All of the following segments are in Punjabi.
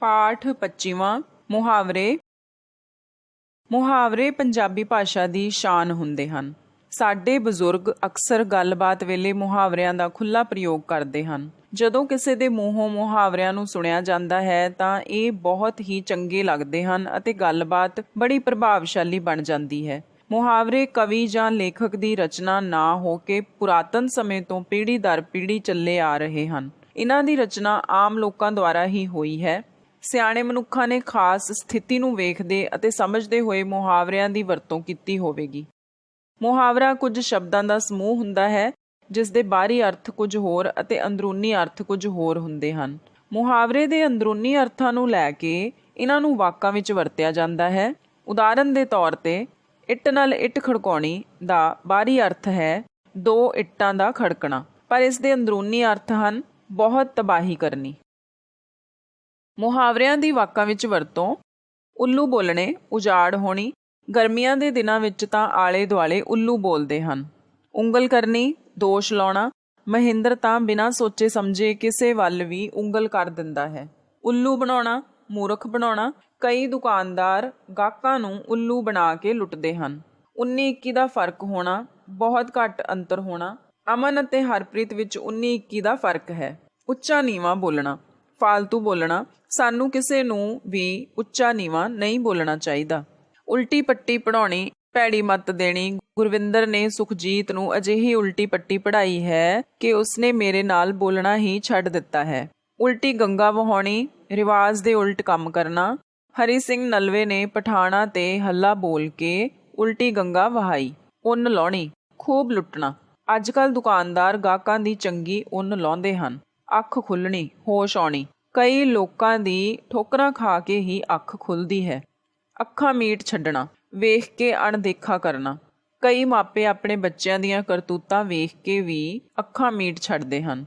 ਪਾਠ 25ਵਾਂ ਮੁਹਾਵਰੇ। ਮੁਹਾਵਰੇ ਪੰਜਾਬੀ ਭਾਸ਼ਾ ਦੀ ਸ਼ਾਨ ਹੁੰਦੇ ਹਨ। ਸਾਡੇ ਬਜ਼ੁਰਗ ਅਕਸਰ ਗੱਲਬਾਤ ਵੇਲੇ ਮੁਹਾਵਰਿਆਂ ਦਾ ਖੁੱਲਾ ਪ੍ਰਯੋਗ ਕਰਦੇ ਹਨ। ਜਦੋਂ ਕਿਸੇ ਦੇ ਮੂੰਹੋਂ ਮੁਹਾਵਰਿਆਂ ਨੂੰ ਸੁਣਿਆ ਜਾਂਦਾ ਹੈ, ਤਾਂ ਇਹ ਬਹੁਤ ਹੀ ਚੰਗੇ ਲੱਗਦੇ ਹਨ ਅਤੇ ਗੱਲਬਾਤ ਬੜੀ ਪ੍ਰਭਾਵਸ਼ਾਲੀ ਬਣ ਜਾਂਦੀ ਹੈ। ਮੁਹਾਵਰੇ ਕਵੀ ਜਾਂ ਲੇਖਕ ਦੀ ਰਚਨਾ ਨਾ ਹੋ ਕੇ ਪੁਰਾਤਨ ਸਮੇਂ ਤੋਂ ਪੀੜ੍ਹੀ ਦਰ ਪੀੜ੍ਹੀ ਚੱਲੇ ਆ ਰਹੇ ਹਨ। ਇਹਨਾਂ ਦੀ ਰਚਨਾ ਆਮ ਲੋਕਾਂ ਦੁਆਰਾ ਹੀ ਹੋਈ ਹੈ। ਸਿਆਣੇ ਮਨੁੱਖਾਂ ਨੇ ਖਾਸ ਸਥਿਤੀ ਨੂੰ ਵੇਖਦੇ ਅਤੇ ਸਮਝਦੇ ਹੋਏ ਮੁਹਾਵਰਿਆਂ ਦੀ ਵਰਤੋਂ ਕੀਤੀ ਹੋਵੇਗੀ। ਮੁਹਾਵਰਾ ਕੁਝ ਸ਼ਬਦਾਂ ਦਾ ਸਮੂਹ ਹੁੰਦਾ ਹੈ ਜਿਸ ਦੇ ਬਾਹਰੀ ਅਰਥ ਕੁਝ ਹੋਰ ਅਤੇ ਅੰਦਰੂਨੀ ਅਰਥ ਕੁਝ ਹੋਰ ਹੁੰਦੇ ਹਨ। ਮੁਹਾਵਰੇ ਦੇ ਅੰਦਰੂਨੀ ਅਰਥਾਂ ਨੂੰ ਲੈ ਕੇ ਇਹਨਾਂ ਨੂੰ ਵਾਕਾਂ ਵਿੱਚ ਵਰਤਿਆ ਜਾਂਦਾ ਹੈ। ਉਦਾਹਰਨ ਦੇ ਤੌਰ ਤੇ, ਇੱਟ ਨਾਲ ਇੱਟ ਖੜਕਾਉਣੀ ਦਾ ਬਾਹਰੀ ਅਰਥ ਹੈ, ਦੋ ਇੱਟਾਂ ਦਾ ਖੜਕਣਾ। ਪਰ ਇਸ ਦੇ ਅੰਦਰੂਨੀ ਅਰਥ ਹਨ, ਬਹੁਤ ਤਬਾਹੀ ਕਰਨੀ। ਮੁਹਾਵਰਿਆਂ ਦੀ ਵਾਕਾਂ ਵਿੱਚ ਵਰਤੋਂ, ਉੱਲੂ ਬੋਲਣੇ ਉਜਾੜ ਹੋਣੀ, ਗਰਮੀਆਂ ਦੇ ਦਿਨਾਂ ਵਿੱਚ ਤਾਂ ਆਲੇ ਦੁਆਲੇ ਉੱਲੂ ਬੋਲਦੇ ਹਨ। ਉਂਗਲ ਕਰਨੀ, ਦੋਸ਼ ਲਾਉਣਾ, ਮਹਿੰਦਰ ਤਾਂ ਬਿਨਾਂ ਸੋਚੇ ਸਮਝੇ ਕਿਸੇ ਵੱਲ ਵੀ ਉਂਗਲ ਕਰ ਦਿੰਦਾ ਹੈ। ਉੱਲੂ ਬਣਾਉਣਾ, ਮੂਰਖ ਬਣਾਉਣਾ, ਕਈ ਦੁਕਾਨਦਾਰ ਗਾਹਕਾਂ ਨੂੰ ਉੱਲੂ ਬਣਾ ਕੇ ਲੁੱਟਦੇ ਹਨ। 19 21 ਦਾ ਫ਼ਰਕ ਹੋਣਾ, ਬਹੁਤ ਘੱਟ ਅੰਤਰ ਹੋਣਾ, ਅਮਨ ਅਤੇ ਹਰਪ੍ਰੀਤ ਵਿੱਚ 19 21 ਦਾ ਫ਼ਰਕ ਹੈ। ਉੱਚਾ ਨੀਵਾ ਬੋਲਣਾ। ਫਾਲਤੂ ਬੋਲਣਾ ਸਾਨੂੰ ਕਿਸੇ ਨੂੰ ਵੀ ਉੱਚਾ ਨੀਵਾ ਨਹੀਂ ਬੋਲਣਾ ਚਾਹੀਦਾ। ਉਲਟੀ ਪੱਟੀ ਪੜਾਉਣੀ ਭੈੜੀ ਮੱਤ ਦੇਣੀ, ਗੁਰਵਿੰਦਰ ਨੇ ਸੁਖਜੀਤ ਨੂੰ ਅਜਿਹੀ ਉਲਟੀ ਪੱਟੀ ਪੜਾਈ ਹੈ ਕਿ ਉਸਨੇ ਮੇਰੇ ਨਾਲ ਬੋਲਣਾ ਹੀ ਛੱਡ ਦਿੱਤਾ ਹੈ। ਉਲਟੀ ਗੰਗਾ ਵਹਾਉਣੀ, ਰਿਵਾਜ ਦੇ ਉਲਟ ਕੰਮ ਕਰਨਾ, ਹਰੀ ਸਿੰਘ ਨਲਵੇ ਨੇ ਪਠਾਣਾ ਤੇ ਹੱਲਾ ਬੋਲ ਕੇ ਉਲਟੀ ਗੰਗਾ ਵਹਾਈ, ਉੱਨ ਲਾਉਣੀ, ਖੂਬ ਲੁੱਟਣਾ। ਅੱਜ ਕੱਲ ਦੁਕਾਨਦਾਰ ਗਾਹਕਾਂ ਦੀ ਚੰਗੀ ਉੱਨ ਲਾਉਂਦੇ ਹਨ। ਅੱਖ ਖੁੱਲਣੀ, ਹੋਸ਼ ਆਉਣੀ। ਕਈ ਲੋਕਾਂ ਦੀ ਠੋਕਰਾਂ ਖਾ ਕੇ ਹੀ ਅੱਖ ਖੁੱਲਦੀ ਹੈ। ਅੱਖਾਂ ਮੀਟ ਛੱਡਣਾ, ਵੇਖ ਕੇ ਅਣਦੇਖਾ ਕਰਨਾ। ਕਈ ਮਾਪੇ ਆਪਣੇ ਬੱਚਿਆਂ ਦੀਆਂ ਕਰਤੂਤਾਂ ਵੇਖ ਕੇ ਵੀ ਅੱਖਾਂ ਮੀਟ ਛੱਡਦੇ ਹਨ।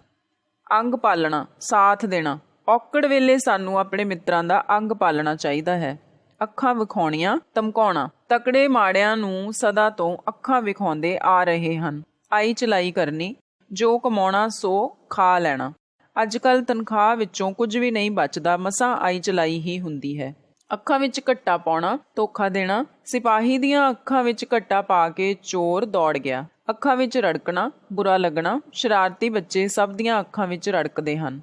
ਅੰਗ ਪਾਲਣਾ, ਸਾਥ ਦੇਣਾ। ਔਕੜ ਵੇਲੇ ਸਾਨੂੰ ਆਪਣੇ ਮਿੱਤਰਾਂ ਦਾ ਅੰਗ ਪਾਲਣਾ ਚਾਹੀਦਾ ਹੈ। ਅੱਖਾਂ ਵਿਖਾਉਣੀਆਂ, ਧਮਕਾਉਣਾ। ਤਕੜੇ ਮਾੜਿਆਂ ਨੂੰ ਸਦਾ ਤੋਂ ਅੱਖਾਂ ਵਿਖਾਉਂਦੇ ਆ ਰਹੇ ਹਨ। ਆਈ ਚਲਾਈ ਕਰਨੀ, ਜੋ ਕਮਾਉਣਾ ਸੋ ਖਾ ਲੈਣਾ। ਅੱਜ ਕੱਲ ਤਨਖਾਹ ਵਿੱਚੋਂ ਕੁਝ ਵੀ ਨਹੀਂ ਬਚਦਾ, ਮਸਾਂ ਆਈ ਚਲਾਈ ਹੀ ਹੁੰਦੀ ਹੈ। ਅੱਖਾਂ ਵਿੱਚ ਘੱਟਾ ਪਾਉਣਾ, ਧੋਖਾ ਦੇਣਾ, ਸਿਪਾਹੀ ਦੀਆਂ ਅੱਖਾਂ ਵਿੱਚ ਘੱਟਾ ਪਾ ਕੇ ਚੋਰ ਦੌੜ ਗਿਆ। ਅੱਖਾਂ ਵਿੱਚ ਰੜਕਣਾ, ਬੁਰਾ ਲੱਗਣਾ, ਸ਼ਰਾਰਤੀ ਬੱਚੇ ਸਭ ਦੀਆਂ ਅੱਖਾਂ ਵਿੱਚ ਰੜਕਦੇ ਹਨ।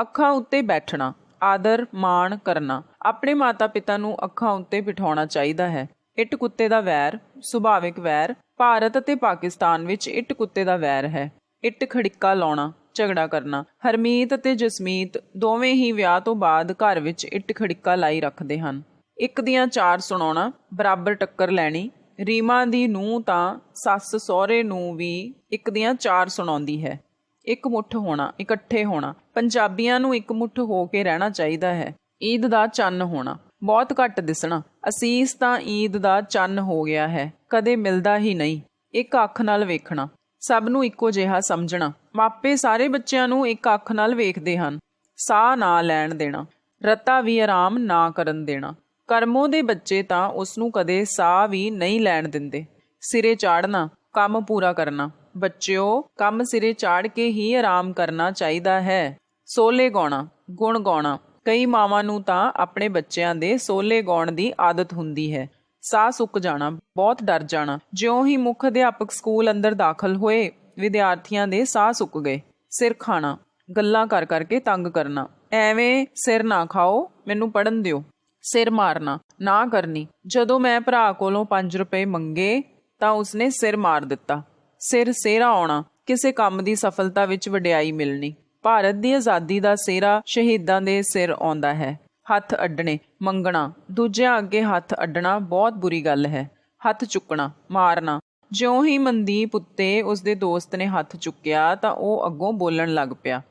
ਅੱਖਾਂ ਉੱਤੇ ਬੈਠਣਾ, ਆਦਰ, ਮਾਣ ਕਰਨਾ, ਆਪਣੇ ਮਾਤਾ-ਪਿਤਾ ਨੂੰ ਅੱਖਾਂ ਉੱਤੇ ਬਿਠਾਉਣਾ ਚਾਹੀਦਾ ਹੈ। ਇੱਟ ਕੁੱਤੇ ਦਾ ਵੈਰ, ਸੁਭਾਵਿਕ ਵੈਰ, ਭਾਰਤ ਅਤੇ ਪਾਕਿਸਤਾਨ ਵਿੱਚ ਇੱਟ ਕੁੱਤੇ ਦਾ ਵੈਰ ਹੈ। ਇੱਟ ਖੜਿੱਕਾ ਲਾਉਣਾ ਝਗੜਾ ਕਰਨਾ। ਹਰਮੀਤ ਅਤੇ ਜਸਮੀਤ ਦੋਵੇਂ ਹੀ ਵਿਆਹ ਤੋਂ ਬਾਅਦ ਘਰ ਵਿੱਚ ਇੱਟ ਖੜਿੱਕਾ ਲਾਈ ਰੱਖਦੇ ਹਨ। ਇੱਕ ਦੀਆਂ ਚਾਰ ਸੁਣਾਉਣਾ, ਬਰਾਬਰ ਟੱਕਰ ਲੈਣੀ, ਰੀਮਾ ਦੀ ਨੂੰ ਤਾਂ ਸੱਸ ਸਹੁਰੇ ਨੂੰ ਵੀ ਇੱਕ ਦੀਆਂ ਚਾਰ ਸੁਣਾਉਂਦੀ ਹੈ। ਇੱਕ ਮੁੱਠ ਹੋਣਾ, ਇਕੱਠੇ ਹੋਣਾ, ਪੰਜਾਬੀਆਂ ਨੂੰ ਇੱਕ ਮੁੱਠ ਹੋ ਕੇ ਰਹਿਣਾ ਚਾਹੀਦਾ ਹੈ। ਈਦ ਦਾ ਚੰਨ ਹੋਣਾ, ਬਹੁਤ ਘੱਟ ਦਿਸਣਾ, ਅਸੀਸ ਤਾਂ ਈਦ ਦਾ ਚੰਨ ਹੋ ਗਿਆ ਹੈ, ਕਦੇ ਮਿਲਦਾ ਹੀ ਨਹੀਂ। ਇੱਕ ਅੱਖ ਨਾਲ ਵੇਖਣਾ ਸਭ ਨੂੰ ਇੱਕੋ ਜਿਹਾ ਸਮਝਣਾ। ਮਾਪੇ ਸਾਰੇ ਬੱਚਿਆਂ ਨੂੰ ਇੱਕ ਅੱਖ ਨਾਲ ਵੇਖਦੇ ਹਨ। ਸਾਹ ਨਾ ਲੈਣ ਦੇਣਾ। ਰਤਾ ਵੀ ਆਰਾਮ ਨਾ ਕਰਨ ਦੇਣਾ। ਕਰਮੋਂ ਦੇ ਬੱਚੇ ਤਾਂ ਉਸ ਨੂੰ ਕਦੇ ਸਾਹ ਵੀ ਨਹੀਂ ਲੈਣ ਦਿੰਦੇ। ਸਿਰੇ ਚਾੜਨਾ ਕੰਮ ਪੂਰਾ ਕਰਨਾ। ਬੱਚਿਓ, ਕੰਮ ਸਿਰੇ ਚਾੜ ਕੇ ਹੀ ਆਰਾਮ ਕਰਨਾ ਚਾਹੀਦਾ ਹੈ। ਸੋਲੇ ਗਾਉਣਾ, ਗੁਣ ਗਾਉਣਾ। ਕਈ ਮਾਵਾਂ ਨੂੰ ਤਾਂ ਆਪਣੇ ਬੱਚਿਆਂ ਦੇ ਸੋਲੇ ਗਾਉਣ ਦੀ ਆਦਤ ਹੁੰਦੀ ਹੈ। ਸਾਹ ਸੁੱਕ ਜਾਣਾ, ਬਹੁਤ ਡਰ ਜਾਣਾ। ਜਿਉਂ ਹੀ ਮੁੱਖ ਅਧਿਆਪਕ ਸਕੂਲ ਅੰਦਰ ਦਾਖਲ ਹੋਏ, ਵਿਦਿਆਰਥੀਆਂ ਦੇ ਸਾਹ ਸੁੱਕ ਗਏ। ਸਿਰ ਖਾਣਾ, ਗੱਲਾਂ ਕਰ ਕਰਕੇ ਤੰਗ ਕਰਨਾ। ਐਵੇਂ ਸਿਰ ਨਾ ਖਾਓ, ਮੈਨੂੰ ਪੜਨ ਦਿਓ। ਸਿਰ ਮਾਰਨਾ, ਨਾ ਕਰਨੀ। ਜਦੋਂ ਮੈਂ ਭਰਾ ਕੋਲੋਂ 5 ਰੁਪਏ ਮੰਗੇ, ਤਾਂ ਉਸਨੇ ਸਿਰ ਮਾਰ ਦਿੱਤਾ। ਸਿਰ ਸੇਰਾ ਆਉਣਾ, ਕਿਸੇ ਕੰਮ ਦੀ ਸਫਲਤਾ ਵਿੱਚ ਵਡਿਆਈ ਮਿਲਣੀ। ਭਾਰਤ ਦੀ ਆਜ਼ਾਦੀ ਦਾ ਸੇਰਾ ਸ਼ਹੀਦਾਂ ਦੇ ਸਿਰ ਆਉਂਦਾ ਹੈ। ਹੱਥ ਅੱਡਣੇ, ਮੰਗਣਾ। ਦੂਜਿਆਂ ਅੱਗੇ ਹੱਥ ਅੱਡਣਾ ਬਹੁਤ ਬੁਰੀ ਗੱਲ ਹੈ। ਹੱਥ ਚੁੱਕਣਾ, ਮਾਰਨਾ। ਜਿਉਂ ਹੀ ਮਨਦੀਪ ਉੱਤੇ ਉਸਦੇ ਦੋਸਤ ਨੇ ਹੱਥ ਚੁੱਕਿਆ ਤਾਂ ਉਹ ਅੱਗੋਂ ਬੋਲਣ ਲੱਗ ਪਿਆ।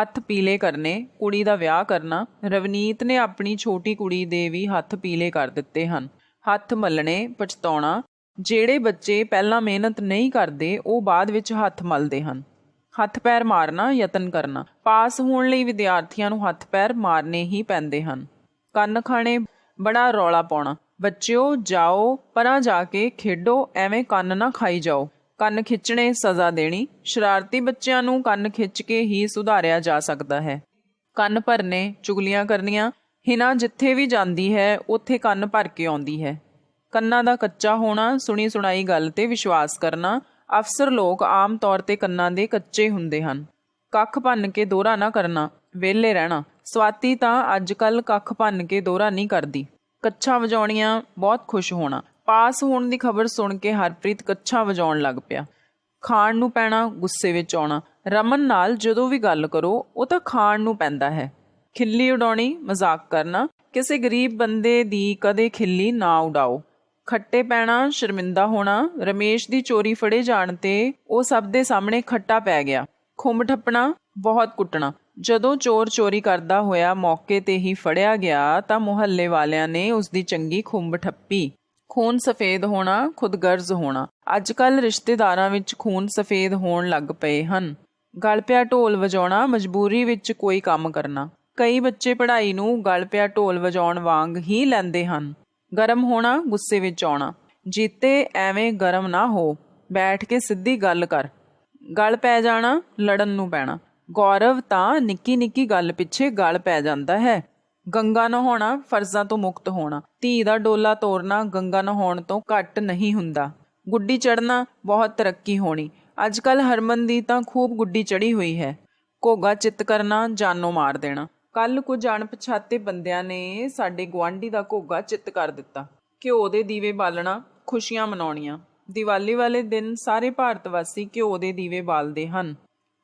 ਹੱਥ ਪੀਲੇ ਕਰਨੇ, ਕੁੜੀ ਦਾ ਵਿਆਹ ਕਰਨਾ। ਰਵਨੀਤ ਨੇ ਆਪਣੀ ਛੋਟੀ ਕੁੜੀ ਦੇ ਵੀ ਹੱਥ ਪੀਲੇ ਕਰ ਦਿੱਤੇ ਹਨ। ਹੱਥ ਮਲਣੇ, ਪਛਤਾਉਣਾ। ਜਿਹੜੇ ਬੱਚੇ ਪਹਿਲਾਂ ਮਿਹਨਤ ਨਹੀਂ ਕਰਦੇ, ਉਹ ਬਾਅਦ ਵਿੱਚ ਹੱਥ ਮਲਦੇ ਹਨ। ਹੱਥ ਪੈਰ ਮਾਰਨਾ, ਯਤਨ ਕਰਨਾ। ਪਾਸ ਹੋਣ ਲਈ ਵਿਦਿਆਰਥੀਆਂ ਨੂੰ ਹੱਥ ਪੈਰ ਮਾਰਨੇ ਹੀ ਪੈਂਦੇ ਹਨ। ਕੰਨ ਖਾਣੇ, ਬੜਾ ਰੌਲਾ ਪਾਉਣਾ। ਬੱਚਿਓ, ਜਾਓ, ਪਰਾਂ ਜਾ ਕੇ ਖੇਡੋ, ਐਵੇਂ ਕੰਨ ਨਾ ਖਾਈ ਜਾਓ। ਕੰਨ ਖਿੱਚਣੇ, ਸਜ਼ਾ ਦੇਣੀ। ਸ਼ਰਾਰਤੀ ਬੱਚਿਆਂ ਨੂੰ ਕੰਨ ਖਿੱਚ ਕੇ ਹੀ ਸੁਧਾਰਿਆ ਜਾ ਸਕਦਾ ਹੈ। ਕੰਨ ਭਰਨੇ, ਚੁਗਲੀਆਂ ਕਰਨੀਆਂ। ਹਿਨਾ ਜਿੱਥੇ ਵੀ ਜਾਂਦੀ ਹੈ, ਉੱਥੇ ਕੰਨ ਭਰ ਕੇ ਆਉਂਦੀ ਹੈ। ਕੰਨਾਂ ਦਾ ਕੱਚਾ ਹੋਣਾ, ਸੁਣੀ ਸੁਣਾਈ ਗੱਲ ਤੇ ਵਿਸ਼ਵਾਸ ਕਰਨਾ। ਅਫਸਰ ਲੋਕ ਆਮ ਤੌਰ ਤੇ ਕੰਨਾਂ ਦੇ ਕੱਚੇ ਹੁੰਦੇ ਹਨ। ਕੱਖ ਭੰਨ ਕੇ ਦੋਹਰਾ ਨਾ ਕਰਨਾ, ਵਿਹਲੇ ਰਹਿਣਾ। ਸਵਾਤੀ ਤਾਂ ਅੱਜ ਕੱਲ ਕੱਖ ਭੰਨ ਕੇ ਦੋਹਰਾ ਨਹੀਂ ਕਰਦੀ। ਕੱਛਾ ਵਜਾਉਣੀਆਂ ਬਹੁਤ ਖੁਸ਼ ਹੋਣਾ। ਪਾਸ ਹੋਣ ਦੀ ਖਬਰ ਸੁਣ ਕੇ ਹਰਪ੍ਰੀਤ ਕੱਛਾ ਵਜਾਉਣ ਲੱਗ ਪਿਆ। ਖਾਣ ਨੂੰ ਪੈਣਾ, ਗੁੱਸੇ ਵਿੱਚ ਆਉਣਾ। ਰਮਨ ਨਾਲ ਜਦੋਂ ਵੀ ਗੱਲ ਕਰੋ, ਉਹ ਤਾਂ ਖਾਣ ਨੂੰ ਪੈਂਦਾ ਹੈ। ਖਿੱਲੀ ਉਡਾਉਣੀ, ਮਜ਼ਾਕ ਕਰਨਾ। ਕਿਸੇ ਗਰੀਬ ਬੰਦੇ ਦੀ ਕਦੇ ਖਿੱਲੀ ਨਾ ਉਡਾਓ। ਖੱਟੇ ਪੈਣਾ, ਸ਼ਰਮਿੰਦਾ ਹੋਣਾ, ਰਮੇਸ਼ ਦੀ ਚੋਰੀ ਫੜੇ ਜਾਣ ਤੇ ਉਹ ਸਭ ਦੇ ਸਾਹਮਣੇ ਖੱਟਾ ਪੈ ਗਿਆ। ਖੁੰਮ ਠੱਪਣਾ, ਬਹੁਤ ਕੁੱਟਣਾ। ਜਦੋਂ ਚੋਰ ਚੋਰੀ ਕਰਦਾ ਹੋਇਆ ਮੌਕੇ ਤੇ ਹੀ ਫੜਿਆ ਗਿਆ ਤਾਂ ਮੁਹੱਲੇ ਵਾਲਿਆਂ ਨੇ ਉਸ ਦੀ ਚੰਗੀ ਖੁੰਬ ਠੱਪੀ। ਖੂਨ ਸਫੇਦ ਹੋਣਾ ਖੁਦਗਰਜ਼ ਹੋਣਾ। ਅੱਜ ਕੱਲ ਰਿਸ਼ਤੇਦਾਰਾਂ ਵਿੱਚ ਖੂਨ ਸਫੇਦ ਹੋਣ ਲੱਗ ਪਏ ਹਨ। ਗਲ ਪਿਆ ਢੋਲ ਵਜਾਉਣਾ, ਮਜਬੂਰੀ ਵਿੱਚ ਕੋਈ ਕੰਮ ਕਰਨਾ। ਕਈ ਬੱਚੇ ਪੜ੍ਹਾਈ ਨੂੰ ਗਲ ਪਿਆ ਢੋਲ ਵਜਾਉਣ ਵਾਂਗ ਹੀ ਲੈਂਦੇ ਹਨ। ਗਰਮ ਹੋਣਾ, ਗੁੱਸੇ ਵਿੱਚ ਆਉਣਾ। ਜੀਤੇ ਐਵੇਂ ਗਰਮ ਨਾ ਹੋ, ਬੈਠ ਕੇ ਸਿੱਧੀ ਗੱਲ ਕਰ। ਗਲ ਪੈ ਜਾਣਾ, ਲੜਨ ਨੂੰ ਪੈਣਾ। ਗੌਰਵ ਤਾਂ ਨਿੱਕੀ ਨਿੱਕੀ ਗੱਲ ਪਿੱਛੇ ਗਲ ਪੈ ਜਾਂਦਾ ਹੈ। ਗੰਗਾ ਨਹਾਉਣਾ, ਫਰਜ਼ਾਂ ਤੋਂ ਮੁਕਤ ਹੋਣਾ। ਧੀ ਦਾ ਡੋਲਾ ਤੋਰਨਾ ਗੰਗਾ ਨਹਾਉਣ ਤੋਂ ਘੱਟ ਨਹੀਂ ਹੁੰਦਾ। ਗੁੱਡੀ ਚੜਨਾ ਬਹੁਤ ਤਰੱਕੀ ਹੋਣੀ। ਅੱਜ ਕੱਲ ਹਰਮਨ ਦੀ ਤਾਂ ਖੂਬ ਗੁੱਡੀ ਚੜੀ ਹੋਈ ਹੈ। ਘੋਗਾ ਚਿੱਤ ਕਰਨਾ, ਜਾਨੋਂ ਮਾਰ ਦੇਣਾ। ਕੱਲ ਕੁਝ ਅਣਪਛਾਤੇ ਬੰਦਿਆਂ ਨੇ ਸਾਡੇ ਗੁਆਂਢੀ ਦਾ ਘੋਗਾ ਚਿੱਤ ਕਰ ਦਿੱਤਾ। ਘਿਓ ਦੇ ਦੀਵੇ ਬਾਲਣਾ, ਖੁਸ਼ੀਆਂ ਮਨਾਉਣੀਆਂ। ਦੀਵਾਲੀ ਵਾਲੇ ਦਿਨ ਸਾਰੇ ਭਾਰਤ ਵਾਸੀ ਘਿਓ ਦੇ ਦੀਵੇ ਬਾਲਦੇ ਹਨ।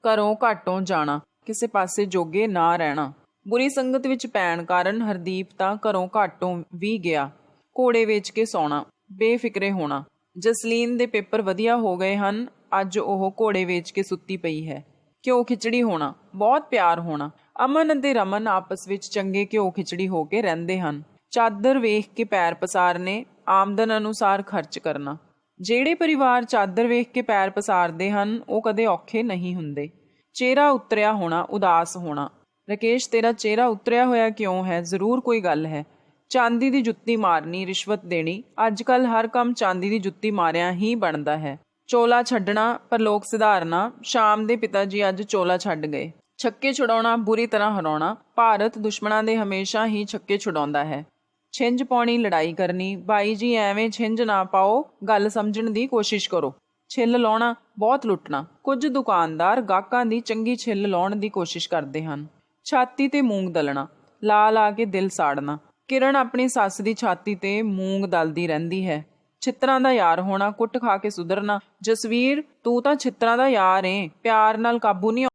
ਘਰੋਂ ਘਾਟੋਂ ਜਾਣਾ, ਕਿਸੇ ਪਾਸੇ ਜੋਗੇ ਨਾ ਰਹਿਣਾ। ਬੁਰੀ ਸੰਗਤ ਵਿੱਚ ਪੈਣ ਕਾਰਨ ਹਰਦੀਪ ਤਾਂ ਘਰੋਂ ਘਾਟੋਂ ਵੀ ਗਿਆ। ਘੋੜੇ ਵੇਚ ਕੇ ਸੌਣਾ, ਬੇਫਿਕਰੇ ਹੋਣਾ। ਜਸਲੀਨ ਦੇ ਪੇਪਰ ਵਧੀਆ ਹੋ ਗਏ ਹਨ, ਅੱਜ ਉਹ ਘੋੜੇ ਵੇਚ ਕੇ ਸੁੱਤੀ ਪਈ ਹੈ। ਘਿਓ ਖਿਚੜੀ ਹੋਣਾ, ਬਹੁਤ ਪਿਆਰ ਹੋਣਾ। ਅਮਨ ਅਤੇ ਰਮਨ ਆਪਸ ਵਿੱਚ ਚੰਗੇ ਘਿਓ ਖਿਚੜੀ ਹੋ ਕੇ ਰਹਿੰਦੇ ਹਨ। ਚਾਦਰ ਵੇਖ ਕੇ ਪੈਰ ਪਸਾਰਨੇ, ਆਮਦਨ ਅਨੁਸਾਰ ਖਰਚ ਕਰਨਾ। ਜਿਹੜੇ ਪਰਿਵਾਰ ਚਾਦਰ ਵੇਖ ਕੇ ਪੈਰ ਪਸਾਰਦੇ ਹਨ, ਉਹ ਕਦੇ ਔਖੇ ਨਹੀਂ ਹੁੰਦੇ। ਚਿਹਰਾ ਉਤਰਿਆ ਹੋਣਾ, ਉਦਾਸ ਹੋਣਾ। ਰਕੇਸ਼, ਤੇਰਾ ਚਿਹਰਾ ਉਤਰਿਆ ਹੋਇਆ ਕਿਉਂ ਹੈ? ਜ਼ਰੂਰ ਕੋਈ ਗੱਲ ਹੈ। ਚਾਂਦੀ ਦੀ ਜੁੱਤੀ ਮਾਰਨੀ, ਰਿਸ਼ਵਤ ਦੇਣੀ। ਅੱਜ ਕੱਲ ਹਰ ਕੰਮ ਚਾਂਦੀ ਦੀ ਜੁੱਤੀ ਮਾਰਿਆ ਹੀ ਬਣਦਾ ਹੈ। ਚੋਲਾ ਛੱਡਣਾ, ਪਰ ਲੋਕ ਸੁਧਾਰਨਾ। ਸ਼ਾਮ ਦੇ ਪਿਤਾ ਜੀ ਅੱਜ ਚੋਲਾ ਛੱਡ ਗਏ। ਛੱਕੇ ਛੁਡਾਉਣਾ, ਬੁਰੀ ਤਰ੍ਹਾਂ ਹਰਾਉਣਾ, ਭਾਰਤ ਦੁਸ਼ਮਣਾਂ ਦੇ ਹਮੇਸ਼ਾ ਹੀ ਛੱਕੇ ਛੁਡਾਉਂਦਾ ਹੈ। ਛਿੰਝ ਪਾਉਣੀ, ਲੜਾਈ ਕਰਨੀ ਬਾਈ ਜੀ ਐਵੇਂ ਛਿੰਝ ਨਾ ਪਾਓ, ਗੱਲ ਸਮਝਣ ਦੀ ਕੋਸ਼ਿਸ਼ ਕਰੋ। ਛਿੱਲ ਲਾਉਣਾ, ਬਹੁਤ ਲੁੱਟਣਾ। ਕੁਝ ਦੁਕਾਨਦਾਰ ਗਾਹਕਾਂ ਦੀ ਚੰਗੀ ਛਿੱਲ ਲਾਉਣ ਦੀ ਕੋਸ਼ਿਸ਼ ਕਰਦੇ ਹਨ। ਛਾਤੀ ਤੇ ਮੂੰਗ ਦਲਣਾ ਲਾ ਲਾ ਕੇ ਦਿਲ ਸਾੜਨਾ। ਕਿਰਨ ਆਪਣੀ ਸੱਸ ਦੀ ਛਾਤੀ ਤੇ ਮੂੰਗ ਦਲਦੀ ਰਹਿੰਦੀ ਹੈ। ਛਿੱਤਰਾਂ ਦਾ ਯਾਰ ਹੋਣਾ, ਕੁੱਟ ਖਾ ਕੇ ਸੁਧਰਨਾ। ਜਸਵੀਰ, ਤੂੰ ਤਾਂ ਛਿੱਤਰਾਂ ਦਾ ਯਾਰ ਏ, ਪਿਆਰ ਨਾਲ ਕਾਬੂ ਨਹੀਂ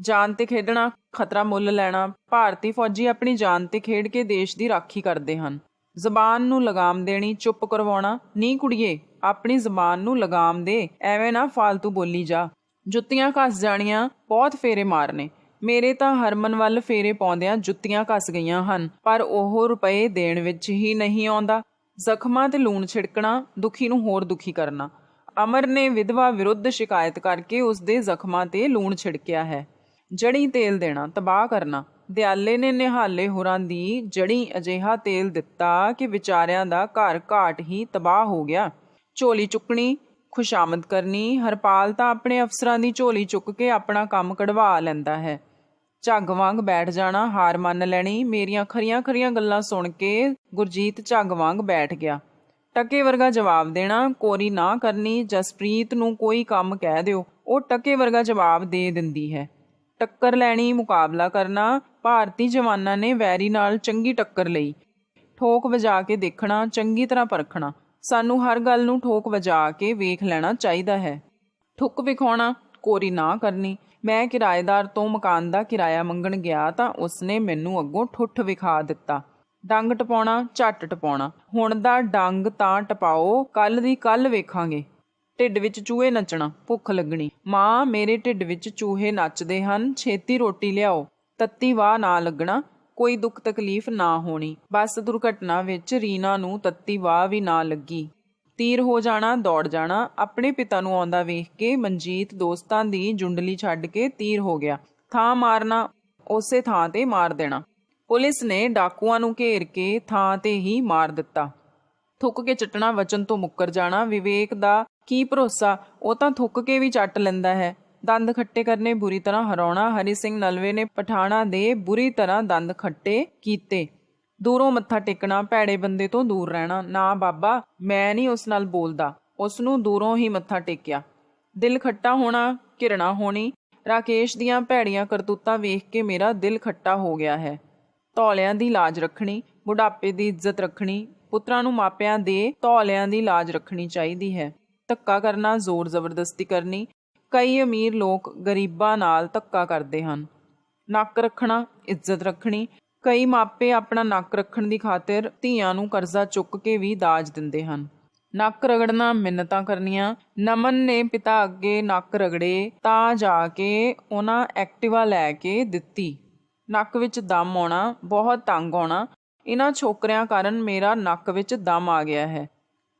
ਜਾਨ ਤੇ ਖੇਡਣਾ, ਖਤਰਾ ਮੁੱਲ ਲੈਣਾ, ਭਾਰਤੀ ਫੌਜੀ ਆਪਣੀ ਜਾਨ ਤੇ ਖੇਡ ਕੇ ਦੇਸ਼ ਦੀ ਰਾਖੀ ਕਰਦੇ ਹਨ। ਜ਼ਬਾਨ ਨੂੰ ਲਗਾਮ ਦੇਣੀ, ਚੁੱਪ ਕਰਵਾਉਣਾ ਨਹੀਂ ਕੁੜੀਏ, ਆਪਣੀ ਜ਼ਬਾਨ ਨੂੰ ਲਗਾਮ ਦੇ, ਐਵੇਂ ਨਾ ਫालतू ਬੋਲੀ ਜਾ। ਜੁੱਤੀਆਂ ਘਸ ਜਾਣੀਆਂ, ਬਹੁਤ ਫੇਰੇ ਮਾਰਨੇ। ਮੇਰੇ ਤਾਂ ਹਰਮਨ ਵੱਲ ਫੇਰੇ ਪਾਉਂਦਿਆਂ ਜੁੱਤੀਆਂ ਘਸ ਗਈਆਂ ਹਨ, ਪਰ ਉਹ ਰੁਪਏ ਦੇਣ ਵਿੱਚ ਹੀ ਨਹੀਂ ਆਉਂਦਾ। ਜ਼ਖਮਾਂ ਤੇ ਲੂਣ ਛਿੜਕਣਾ, ਦੁਖੀ ਨੂੰ ਹੋਰ ਦੁਖੀ ਕਰਨਾ। ਅਮਰ ਨੇ ਵਿਧਵਾ ਵਿਰੁੱਧ ਸ਼ਿਕਾਇਤ ਕਰਕੇ ਉਸ ਦੇ ਜ਼ਖਮਾਂ ਤੇ ਲੂਣ ਛਿੜਕਿਆ ਹੈ। ਜੜੀ ਤੇਲ ਦੇਣਾ, ਤਬਾਹ ਕਰਨਾ। ਦਿਆਲੇ ਨੇ ਨਿਹਾਲੇ ਹੋਰਾਂ ਦੀ ਜੜੀ ਅਜਿਹਾ ਤੇਲ ਦਿੱਤਾ ਕਿ ਵਿਚਾਰਿਆਂ ਦਾ ਘਰ ਘਾਟ ਹੀ ਤਬਾਹ ਹੋ ਗਿਆ। ਝੋਲੀ ਚੁੱਕਣੀ, ਖੁਸ਼ਾਮਦ ਕਰਨੀ, ਹਰਪਾਲ ਤਾਂ ਆਪਣੇ ਅਫਸਰਾਂ ਦੀ ਝੋਲੀ ਚੁੱਕ ਕੇ ਆਪਣਾ ਕੰਮ ਕਢਵਾ ਲੈਂਦਾ ਹੈ। ਝੱਗ ਵਾਂਗ ਬੈਠ ਜਾਣਾ, ਹਾਰ ਮੰਨ ਲੈਣੀ, ਮੇਰੀਆਂ ਖਰੀਆਂ ਖਰੀਆਂ ਗੱਲਾਂ ਸੁਣ ਕੇ ਗੁਰਜੀਤ ਝੱਗ ਵਾਂਗ ਬੈਠ ਗਿਆ। ਟਕੇ ਵਰਗਾ ਜਵਾਬ ਦੇਣਾ, ਕੋਰੀ ਨਾ ਕਰਨੀ, ਜਸਪ੍ਰੀਤ ਨੂੰ ਕੋਈ ਕੰਮ ਕਹਿ ਦਿਓ, ਉਹ ਟਕੇ ਵਰਗਾ ਜਵਾਬ ਦੇ ਦਿੰਦੀ ਹੈ। ਟੱਕਰ ਲੈਣੀ, ਮੁਕਾਬਲਾ ਕਰਨਾ, ਭਾਰਤੀ ਜਵਾਨਾਂ ਨੇ ਵੈਰੀ ਨਾਲ ਚੰਗੀ ਟੱਕਰ ਲਈ। ਠੋਕ ਵਜਾ ਕੇ ਦੇਖਣਾ, ਚੰਗੀ ਤਰ੍ਹਾਂ ਪਰਖਣਾ। ਸਾਨੂੰ ਹਰ ਗੱਲ ਨੂੰ ਠੋਕ ਵਜਾ ਕੇ ਵੇਖ ਲੈਣਾ ਚਾਹੀਦਾ ਹੈ। ਠੁੱਕ ਵਿਖਾਉਣਾ, ਕੋਰੀ ਨਾ ਕਰਨੀ। ਮੈਂ ਕਿਰਾਏਦਾਰ ਤੋਂ ਮਕਾਨ ਦਾ ਕਿਰਾਇਆ ਮੰਗਣ ਗਿਆ ਤਾਂ ਉਸਨੇ ਮੈਨੂੰ ਅੱਗੋਂ ਠੁੱਠ ਵਿਖਾ ਦਿੱਤਾ। ਡੰਗ ਟਪਾਉਣਾ, ਝੱਟ ਟਪਾਉਣਾ। ਹੁਣ ਦਾ ਡੰਗ ਤਾਂ ਟਪਾਓ ਕੱਲ ਦੀ ਕੱਲ ਵੇਖਾਂਗੇ। ਢਿੱਡ ਵਿੱਚ ਚੂਹੇ ਨੱਚਣਾ, ਭੁੱਖ ਲੱਗਣੀ। ਮਾਂ, ਮੇਰੇ ਢਿੱਡ ਵਿੱਚ ਚੂਹੇ ਨੱਚਦੇ ਹਨ, ਛੇਤੀ ਰੋਟੀ ਲਿਆਓ। ਤੱਤੀ ਵਾਹ ਨਾ ਲੱਗਣਾ, ਕੋਈ ਦੁੱਖ ਤਕਲੀਫ ਨਾ ਹੋਣੀ। ਬੱਸ ਦੁਰਘਟਨਾ ਵਿੱਚ ਰੀਨਾ ਨੂੰ ਤੱਤੀ ਵਾਹ ਵੀ ਨਾ ਲੱਗੀ। ਤੀਰ ਹੋ ਜਾਣਾ, ਦੌੜ ਜਾਣਾ, ਆਪਣੇ ਪਿਤਾ ਨੂੰ ਆਉਂਦਾ ਵੇਖ ਕੇ ਮਨਜੀਤ ਦੋਸਤਾਂ ਦੀ ਜੁੰਡਲੀ ਛੱਡ ਕੇ ਤੀਰ ਹੋ ਗਿਆ। ਥਾਂ ਮਾਰਨਾ, ਉਸੇ ਥਾਂ ਤੇ ਮਾਰ ਦੇਣਾ। ਪੁਲਿਸ ਨੇ ਡਾਕੂਆਂ ਨੂੰ ਘੇਰ ਕੇ ਥਾਂ ਤੇ ਹੀ ਮਾਰ ਦਿੱਤਾ। ਥੁੱਕ ਕੇ ਚਟਣਾ ਵਚਨ ਤੋਂ ਮੁੱਕਰ ਜਾਣਾ, ਵਿਵੇਕ ਦਾ ਕੀ ਭਰੋਸਾ? ਉਹ ਤਾਂ ਥੁੱਕ ਕੇ ਵੀ ਚੱਟ ਲੈਂਦਾ ਹੈ। ਦੰਦ ਖੱਟੇ ਕਰਨੇ ਬੁਰੀ ਤਰ੍ਹਾਂ ਹਰਾਉਣਾ, ਹਰੀ ਸਿੰਘ ਨਲਵੇ ਨੇ ਪਠਾਣਾ ਦੇ ਬੁਰੀ ਤਰ੍ਹਾਂ ਦੰਦ ਖੱਟੇ ਕੀਤੇ। ਦੂਰੋਂ ਮੱਥਾ ਟੇਕਣਾ, ਭੈੜੇ ਬੰਦੇ ਤੋਂ ਦੂਰ ਰਹਿਣਾ। ਨਾ ਬਾਬਾ, ਮੈਂ ਨਹੀਂ ਉਸ ਨਾਲ ਬੋਲਦਾ। ਉਸ ਨੂੰ ਦੂਰੋਂ ਹੀ ਮੱਥਾ ਟੇਕਿਆ। ਦਿਲ ਖੱਟਾ ਹੋਣਾ, ਘਿਰਣਾ ਹੋਣੀ। ਰਾਕੇਸ਼ ਦੀਆਂ ਭੈੜੀਆਂ ਕਰਤੂਤਾਂ ਵੇਖ ਕੇ ਮੇਰਾ ਦਿਲ ਖੱਟਾ ਹੋ ਗਿਆ ਹੈ। ਧੌਲਿਆਂ ਦੀ ਲਾਜ ਰੱਖਣੀ, ਬੁਢਾਪੇ ਦੀ ਇੱਜ਼ਤ ਰੱਖਣੀ, ਪੁੱਤਰਾਂ ਨੂੰ ਮਾਪਿਆਂ ਦੇ ਧੌਲਿਆਂ ਦੀ ਲਾਜ ਰੱਖਣੀ ਚਾਹੀਦੀ ਹੈ। ਧੱਕਾ ਕਰਨਾ, ਜ਼ੋਰ ਜ਼ਬਰਦਸਤੀ ਕਰਨੀ, ਕਈ ਅਮੀਰ ਲੋਕ ਗਰੀਬਾਂ ਨਾਲ ਧੱਕਾ ਕਰਦੇ ਹਨ। ਨੱਕ ਰੱਖਣਾ, ਇੱਜ਼ਤ ਰੱਖਣੀ, ਕਈ ਮਾਪੇ ਆਪਣਾ ਨੱਕ ਰੱਖਣ ਦੀ ਖਾਤਰ ਧੀਆਂ ਨੂੰ ਕਰਜ਼ਾ ਚੁੱਕ ਕੇ ਵੀ ਦਾਜ ਦਿੰਦੇ ਹਨ। ਨੱਕ ਰਗੜਨਾ, ਮਿੰਨਤਾਂ ਕਰਨੀਆਂ, ਨਮਨ ਨੇ ਪਿਤਾ ਅੱਗੇ ਨੱਕ ਰਗੜੇ ਤਾਂ ਜਾ ਕੇ ਉਹਨਾਂ ਐਕਟਿਵਾ ਲੈ ਕੇ ਦਿੱਤੀ। ਨੱਕ ਵਿੱਚ ਦਮ ਆਉਣਾ, ਬਹੁਤ ਤੰਗ ਆਉਣਾ, ਇਹਨਾਂ ਛੋਕਰਿਆਂ ਕਾਰਨ ਮੇਰਾ ਨੱਕ ਵਿੱਚ ਦਮ ਆ ਗਿਆ ਹੈ।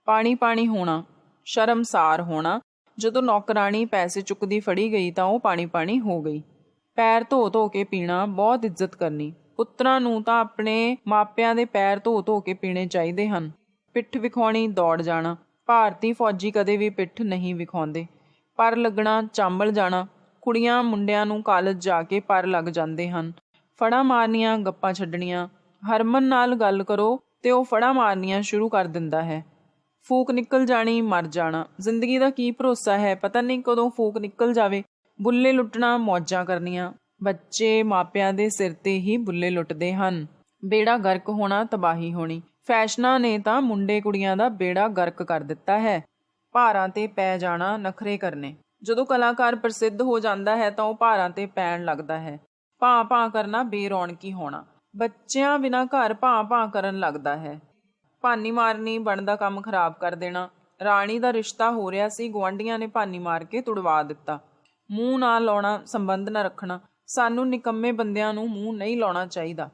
ਪਾਣੀ ਪਾਣੀ ਹੋਣਾ ਸ਼ਰਮਸਾਰ ਹੋਣਾ। ਜਦੋਂ ਨੌਕਰਾਣੀ ਪੈਸੇ ਚੁੱਕਦੀ ਫੜੀ ਗਈ ਤਾਂ ਉਹ ਪਾਣੀ ਪਾਣੀ ਹੋ ਗਈ। ਪੈਰ ਧੋ ਧੋ ਕੇ ਪੀਣਾ ਬਹੁਤ ਇੱਜ਼ਤ ਕਰਨੀ। ਪੁੱਤਰਾਂ ਨੂੰ ਤਾਂ ਆਪਣੇ ਮਾਪਿਆਂ ਦੇ ਪੈਰ ਧੋ ਧੋ ਕੇ ਪੀਣੇ ਚਾਹੀਦੇ ਹਨ। ਪਿੱਠ ਵਿਖਾਉਣੀ ਦੌੜ ਜਾਣਾ। ਭਾਰਤੀ ਫੌਜੀ ਕਦੇ ਵੀ ਪਿੱਠ ਨਹੀਂ ਵਿਖਾਉਂਦੇ। ਪਰ ਲੱਗਣਾ ਚਾਂਬਲ ਜਾਣਾ। ਕੁੜੀਆਂ ਮੁੰਡਿਆਂ ਨੂੰ ਕਾਲਜ ਜਾ ਕੇ ਪਰ ਲੱਗ ਜਾਂਦੇ ਹਨ। ਫੜਾ ਮਾਰਨੀਆਂ, ਗੱਪਾਂ ਛੱਡਣੀਆਂ। ਹਰਮਨ ਨਾਲ ਗੱਲ ਕਰੋ ਤੇ ਉਹ ਫੜਾ ਮਾਰਨੀਆਂ ਸ਼ੁਰੂ ਕਰ ਦਿੰਦਾ ਹੈ। ਫੂਕ ਨਿਕਲ ਜਾਣੀ, ਮਰ ਜਾਣਾ। ਜ਼ਿੰਦਗੀ ਦਾ ਕੀ ਭਰੋਸਾ ਹੈ? ਪਤਾ ਨਹੀਂ ਕਦੋਂ ਫੂਕ ਨਿਕਲ ਜਾਵੇ। ਬੁੱਲੇ ਲੁੱਟਣਾ ਮੌਜਾਂ ਕਰਨੀਆਂ। ਬੱਚੇ ਮਾਪਿਆਂ ਦੇ ਸਿਰ ਤੇ ਹੀ ਬੁੱਲੇ ਲੁੱਟਦੇ ਹਨ। ਬੇੜਾ ਗਰਕ ਹੋਣਾ ਤਬਾਹੀ ਹੋਣੀ। ਫੈਸ਼ਨਾਂ ਨੇ ਤਾਂ ਮੁੰਡੇ ਕੁੜੀਆਂ ਦਾ ਬੇੜਾ ਗਰਕ ਕਰ ਦਿੱਤਾ ਹੈ। ਭਾਰਾਂ ਤੇ ਪੈ ਜਾਣਾ ਨਖਰੇ ਕਰਨੇ। ਜਦੋਂ ਕਲਾਕਾਰ ਪ੍ਰਸਿੱਧ ਹੋ ਜਾਂਦਾ ਹੈ ਤਾਂ ਉਹ ਭਾਰਾਂ ਤੇ ਪੈਣ ਲੱਗਦਾ ਹੈ। ਭਾਂ ਭਾਂ ਕਰਨਾ ਬੇਰੌਣਕੀ ਹੋਣਾ। ਬੱਚਿਆਂ ਬਿਨਾ ਘਰ ਭਾਂ ਭਾਂ ਕਰਨ ਲੱਗਦਾ ਹੈ। ਭਾਨੀ ਮਾਰਨੀ ਬਣਦਾ ਕੰਮ ਖਰਾਬ ਕਰ ਦੇਣਾ। ਰਾਣੀ ਦਾ ਰਿਸ਼ਤਾ ਹੋ ਰਿਹਾ ਸੀ ਗਵਾਂਢੀਆਂ ਨੇ ਭਾਨੀ ਮਾਰ ਕੇ ਤੁੜਵਾ ਦਿੱਤਾ। ਮੂੰਹ ਨਾ ਲਾਉਣਾ, ਸੰਬੰਧ ਨਾ ਰੱਖਣਾ। ਸਾਨੂੰ ਨਿਕੰਮੇ ਬੰਦਿਆਂ ਨੂੰ ਮੂੰਹ ਨਹੀਂ ਲਾਉਣਾ ਚਾਹੀਦਾ।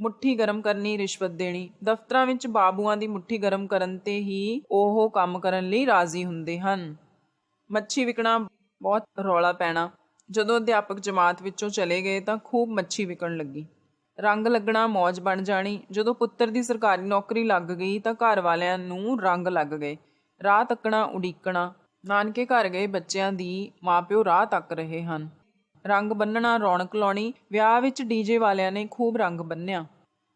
ਮੁੱਠੀ ਗਰਮ ਕਰਨੀ ਰਿਸ਼ਵਤ ਦੇਣੀ। ਦਫ਼ਤਰਾਂ ਵਿੱਚ ਬਾਬੂਆਂ ਦੀ ਮੁੱਠੀ ਗਰਮ ਕਰਨ ਤੇ ਹੀ ਉਹ ਕੰਮ ਕਰਨ ਲਈ ਰਾਜ਼ੀ ਹੁੰਦੇ ਹਨ। ਮੱਛੀ ਵਿਕਣਾ ਬਹੁਤ ਰੌਲਾ ਪੈਣਾ। ਜਦੋਂ ਅਧਿਆਪਕ ਜਮਾਤ ਵਿੱਚੋਂ ਚਲੇ ਗਏ ਤਾਂ ਖੂਬ ਮੱਛੀ ਵਿਕਣ ਲੱਗੀ। ਰੰਗ ਲੱਗਣਾ ਮੌਜ ਬਣ ਜਾਣੀ। ਜਦੋਂ ਪੁੱਤਰ ਦੀ ਸਰਕਾਰੀ ਨੌਕਰੀ ਲੱਗ ਗਈ ਤਾਂ ਘਰ ਵਾਲਿਆਂ ਨੂੰ ਰੰਗ ਲੱਗ ਗਏ। ਰਾਹ ਤੱਕਣਾ, ਉਡੀਕਣਾ। ਨਾਨਕੇ ਘਰ ਗਏ ਬੱਚਿਆਂ ਦੀ ਮਾਪਿਓ ਰਾਹ ਤੱਕ ਰਹੇ ਹਨ। ਰੰਗ ਬੰਨਣਾ, ਰੌਣਕ ਲਾਉਣੀ। ਵਿਆਹ ਵਿੱਚ ਡੀਜੇ ਵਾਲਿਆਂ ਨੇ ਖੂਬ ਰੰਗ ਬੰਨਿਆ।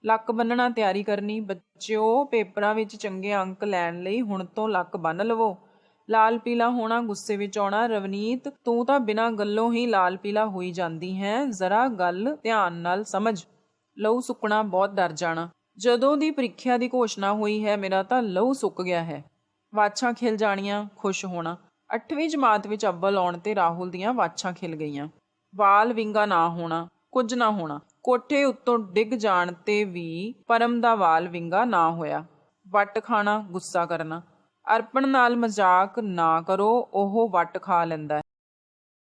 ਲੱਕ ਬੰਨਣਾ ਤਿਆਰੀ ਕਰਨੀ। ਬੱਚਿਓ, ਪੇਪਰਾਂ ਵਿੱਚ ਚੰਗੇ ਅੰਕ ਲੈਣ ਲਈ ਹੁਣ ਤੋਂ ਲੱਕ ਬੰਨ ਲਵੋ। ਲਾਲ ਪੀਲਾ ਹੋਣਾ ਗੁੱਸੇ ਵਿੱਚ ਆਉਣਾ। ਰਵਨੀਤ, ਤੂੰ ਤਾਂ ਬਿਨਾਂ ਗੱਲੋਂ ਹੀ ਲਾਲ ਪੀਲਾ ਹੋਈ ਜਾਂਦੀ ਹੈ। ਜ਼ਰਾ ਗੱਲ ਧਿਆਨ ਨਾਲ ਸਮਝ। ਲਹੂ ਸੁੱਕਣਾ ਬਹੁਤ ਡਰ ਜਾਣਾ। ਜਦੋਂ ਦੀ ਪ੍ਰੀਖਿਆ ਦੀ ਘੋਸ਼ਣਾ ਹੋਈ ਹੈ, ਮੇਰਾ ਤਾਂ ਲਹੂ ਸੁੱਕ ਗਿਆ ਹੈ। ਵਾਛਾਂ ਖਿਲ ਜਾਣੀਆਂ, ਖੁਸ਼ ਹੋਣਾ। 8ਵੀਂ ਜਮਾਤ ਵਿੱਚ ਅੱਵਲ ਆਉਣ ਤੇ ਰਾਹੁਲ ਦੀਆਂ ਵਾਛਾਂ ਖਿਲ ਗਈਆਂ। ਵਾਲ ਵਿੰਗਾ ਨਾ ਹੋਣਾ, ਕੁਝ ਨਾ ਹੋਣਾ। ਕੋਠੇ ਉੱਤੋਂ ਡਿੱਗ ਜਾਣ ਤੇ ਵੀ ਪਰਮ ਦਾ ਵਾਲ ਵਿੰਗਾ ਨਾ ਹੋਇਆ। ਵੱਟ ਖਾਣਾ, ਗੁੱਸਾ ਕਰਨਾ। ਅਰਪਣ ਨਾਲ ਮਜ਼ਾਕ ਨਾ ਕਰੋ, ਉਹ ਵੱਟ ਖਾ ਲੈਂਦਾ